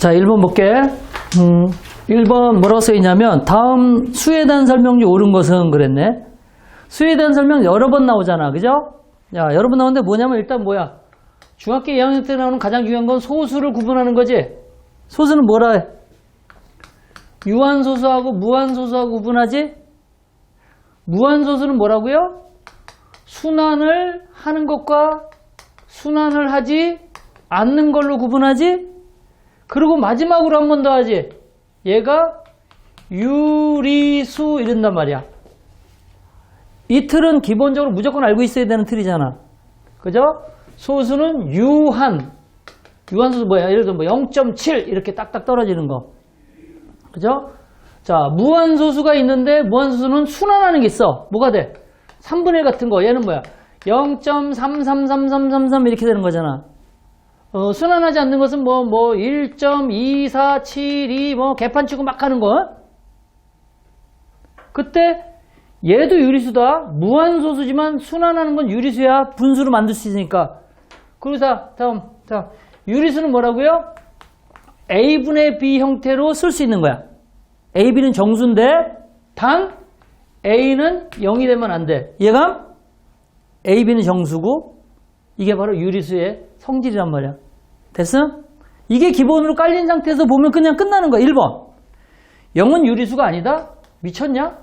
자, 1번 볼게. 음, 1번 뭐라고 써 있냐면 다음 수에 대한 설명 중 옳은 것은 그랬네. 수에 대한 설명 여러 번 나오잖아. 그죠? 야, 여러 번 나오는데 뭐냐면 일단 뭐야? 중학교 2학년 때 나오는 가장 중요한 건 소수를 구분하는 거지. 소수는 뭐라 해? 유한소수하고 무한소수하고 구분하지? 무한소수는 뭐라고요? 순환을 하는 것과 순환을 하지 않는 걸로 구분하지? 그리고 마지막으로 한 번 더 하지. 얘가 유리수 이런단 말이야. 이 틀은 기본적으로 무조건 알고 있어야 되는 틀이잖아. 그죠? 소수는 유한. 유한소수 뭐야? 예를 들어 뭐 0.7 이렇게 딱딱 떨어지는 거. 그죠? 자, 무한소수가 있는데 무한소수는 순환하는 게 있어. 뭐가 돼? 3분의 1 같은 거. 얘는 뭐야? 0.333333 이렇게 되는 거잖아. 어, 순환하지 않는 것은 뭐, 뭐, 1.2472, 뭐, 개판 치고 막 하는 거. 그때 얘도 유리수다. 무한소수지만 순환하는 건 유리수야. 분수로 만들 수 있으니까. 그리고 자, 다음. 자, 유리수는 뭐라고요? A분의 B 형태로 쓸 수 있는 거야. A, B는 정수인데, 단, A는 0이 되면 안 돼. 이해감? A, B는 정수고, 이게 바로 유리수의 성질이란 말이야. 됐어? 이게 기본으로 깔린 상태에서 보면 그냥 끝나는 거야. 1번. 0은 유리수가 아니다? 미쳤냐?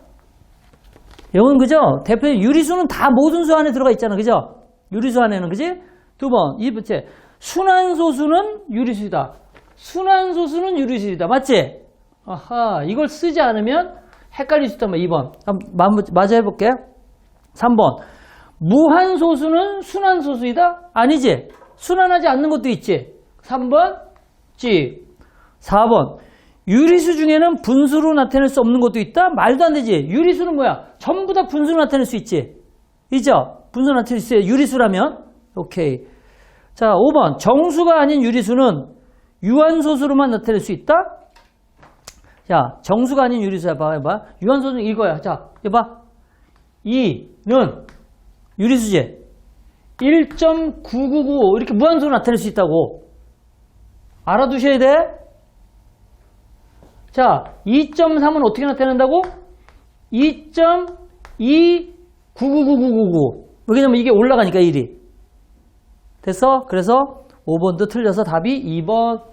0은 그죠? 대표 유리수는 다 모든 수 안에 들어가 있잖아. 그죠? 유리수 안에는 그지? 두 번. 이 번째. 순환소수는 유리수이다. 순환소수는 유리수이다. 맞지? 아하. 이걸 쓰지 않으면 헷갈릴 수 있단 말이야. 2번. 한번 마저 해볼게. 3번. 무한소수는 순환소수이다? 아니지. 순환하지 않는 것도 있지. 3번, 찌. 4번. 유리수 중에는 분수로 나타낼 수 없는 것도 있다? 말도 안 되지. 유리수는 뭐야? 전부 다 분수로 나타낼 수 있지. 있죠? 분수로 나타낼 수 있어요. 유리수라면. 오케이. 자, 5번. 정수가 아닌 유리수는 유한소수로만 나타낼 수 있다? 자, 정수가 아닌 유리수야. 봐, 해봐. 유한소수는 이거야. 자, 해봐. 2는 유리수지. 1.999 이렇게 무한수로 나타낼 수 있다고. 알아두셔야 돼. 자, 2.3은 어떻게 나타낸다고? 2.2999999. 왜냐면 이게 올라가니까 1이. 됐어? 그래서 5번도 틀려서 답이 2번